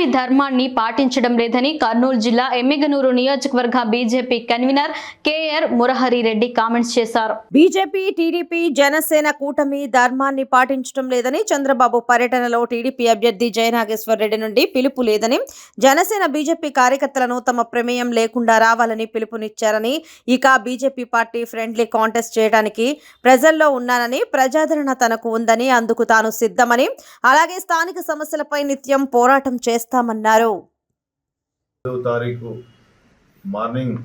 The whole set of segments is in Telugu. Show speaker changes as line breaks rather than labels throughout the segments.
కూటమి ధర్మాన్ని పాటించడం లేదని కర్నూలు జిల్లా ఎమ్మిగనూరు నియోజకవర్గ BJP convener K R Murahari Reddy comments చేశారు.
బీజేపీ టీడీపీ జనసేన కూటమి ధర్మాన్ని పాటించడం లేదని చంద్రబాబు పర్యటనలో టీడీపీ అభ్యర్థి జయనాగేశ్వర్ రెడ్డి నుండి పిలుపు లేదని జనసేన బీజేపీ కార్యకర్తలను తమ ప్రమేయం లేకుండా రావాలని పిలుపునిచ్చారని ఇక బీజేపీ పార్టీ ఫ్రెండ్లీ కాంటెస్ట్ చేయడానికి ప్రజల్లో ఉన్నానని ప్రజాదరణ తనకు ఉందని అందుకు తాను సిద్ధమని అలాగే స్థానిక సమస్యలపై నిత్యం పోరాటం చేస్తామన్నారు.
ఐదవ తారీఖు మార్నింగ్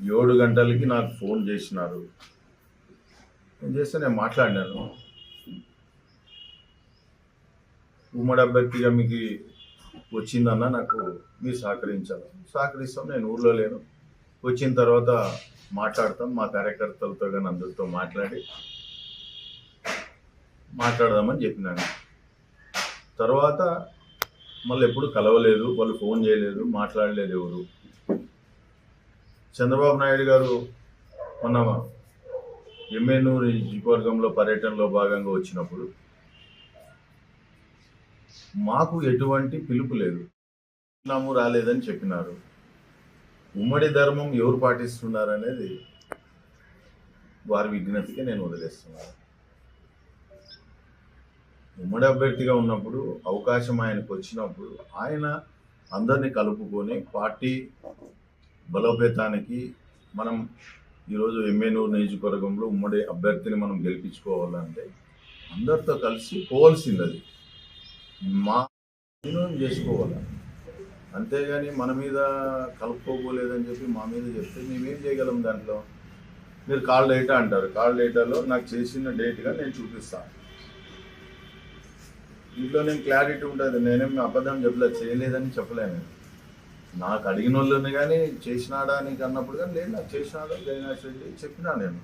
ఏడు గంటలకి నాకు ఫోన్ చేసినారు. నేను చేస్తే నేను మాట్లాడినాను. ఉమ్మడి అభ్యర్థిగా మీకు వచ్చిందన్న నాకు మీరు సహకరించాలి. సహకరిస్తాం నేను ఊర్లో లేను. వచ్చిన తర్వాత మాట్లాడతాం మా కార్యకర్తలతో కానీ అందరితో మాట్లాడి మాట్లాడదామని చెప్పినాను. తర్వాత మళ్ళీ ఎప్పుడు కలవలేదు వాళ్ళు ఫోన్ చేయలేదు మాట్లాడలేదు ఎవరు? చంద్రబాబు నాయుడు గారు మన ఎమ్మెన్నూరు నియోజకవర్గంలో పర్యటనలో భాగంగా వచ్చినప్పుడు మాకు ఎటువంటి పిలుపు లేదు. ఇస్లాము రాలేదని చెప్పినారు. ఉమ్మడి ధర్మం ఎవరు పాటిస్తున్నారు అనేది వారి విజ్ఞప్తికి నేను వదిలేస్తున్నాను. ఉమ్మడి అభ్యర్థిగా ఉన్నప్పుడు అవకాశం ఆయనకు వచ్చినప్పుడు ఆయన అందరినీ కలుపుకొని పార్టీ బలోపేతానికి మనం ఈరోజు ఎమ్మెనూరు నియోజకవర్గంలో ఉమ్మడి అభ్యర్థిని మనం గెలిపించుకోవాలంటే అందరితో కలిసి పోవాల్సింది అది మా వినియోగం చేసుకోవాలి. అంతేగాని మన మీద కలుపుకోపోలేదని చెప్పి మా మీద చెప్తే మేమేం చేయగలం దాంట్లో? మీరు కాల్ డేటా అంటారు. కాల్ డేటాలో నాకు చేసిన డేట్గా నేను చూపిస్తాను ఇంట్లో నేను క్లారిటీ ఉంటుంది. నేనేం అబద్ధం చెప్పలేదు చేయలేదని చెప్పలేను నాకు అడిగిన వాళ్ళని కానీ చేసినాడా నీకు అన్నప్పుడు కానీ లేదు నాకు చేసినాడా జగన్నాథ్ రెడ్డి చెప్పినా నేను.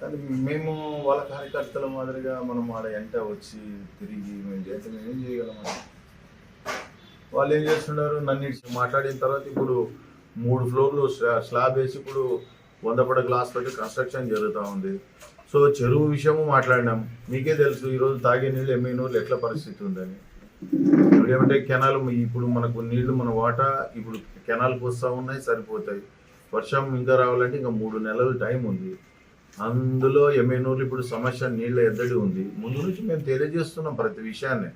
కానీ మేము వాళ్ళ కార్యకర్తల మాదిరిగా మనం ఆడ ఎంట వచ్చి తిరిగి మేము చేస్తే మేము ఏం చేయగలమని వాళ్ళు ఏం చేస్తున్నారు నన్ను మాట్లాడిన తర్వాత ఇప్పుడు మూడు ఫ్లోర్లు స్లాబ్ వేసి ఇప్పుడు వంద పడ గ్లాస్ పెట్టి కన్స్ట్రక్షన్ జరుగుతూ ఉంది. సో చెరువు విషయము మాట్లాడినాం. మీకే తెలుసు ఈరోజు తాగే నీళ్ళు ఎమ్మె నీళ్ళు ఎట్లా పరిస్థితి ఉందని. ఇప్పుడు ఏమంటే కెనాల్ ఇప్పుడు మనకు నీళ్ళు మన వాటా ఇప్పుడు కెనాల్కి వస్తూ ఉన్నాయి సరిపోతాయి. వర్షం ఇంకా రావాలంటే ఇంకా మూడు నెలలు టైం ఉంది. అందులో ఎమ్మెనూరు ఇప్పుడు సమస్య నీళ్ళ ఎద్దడి ఉంది. ముందు నుంచి మేము తెలియజేస్తున్నాం ప్రతి విషయాన్ని.